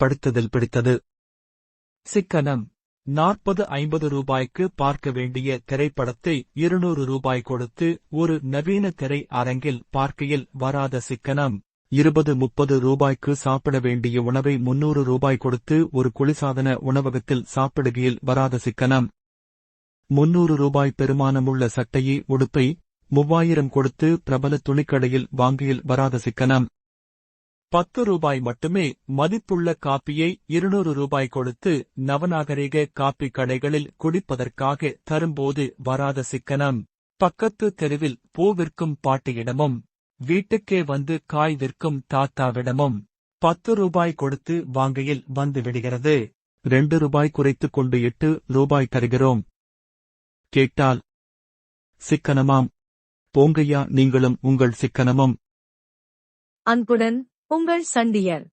படுத்ததில் பிடித்தது. சிக்கனம். நாற்பது ஐம்பது ரூபாய்க்கு பார்க்க வேண்டிய திரைப்படத்தை இருநூறு ரூபாய் கொடுத்து ஒரு நவீன திரை அரங்கில் பார்க்கையில் வராத சிக்கனம். இருபது முப்பது ரூபாய்க்கு சாப்பிட வேண்டிய உணவை முன்னூறு ரூபாய் கொடுத்து ஒரு குளிர்சாதன உணவகத்தில் சாப்பிடுகையில் வராத சிக்கனம். முன்னூறு ரூபாய் பெருமானமுள்ள சட்டையை உடுப்பை மூவாயிரம் கொடுத்து பிரபல துணிக்கடையில் வாங்கியில் வராத சிக்கனம். பத்து ரூபாய் மட்டுமே மதிப்புள்ள காப்பியை இருநூறு ரூபாய் கொடுத்து நவநாகரிக காப்பி கடைகளில் குடிப்பதற்காக தரும்போது வராத சிக்கனம். பக்கத்து தெருவில் பூ விற்கும் பாட்டியிடமும் வீட்டுக்கே வந்து காய் விற்கும் தாத்தாவிடமும் பத்து ரூபாய் கொடுத்து வாங்கையில் வந்து விடுகிறது. ரெண்டு ரூபாய் குறைத்துக் கொண்டு எட்டு ரூபாய் தருகிறோம். கேட்டால் சிக்கனமாம். போங்கய்யா நீங்களும் உங்கள் சிக்கனமும். அன்புடன் உங்கள் சண்டியர்.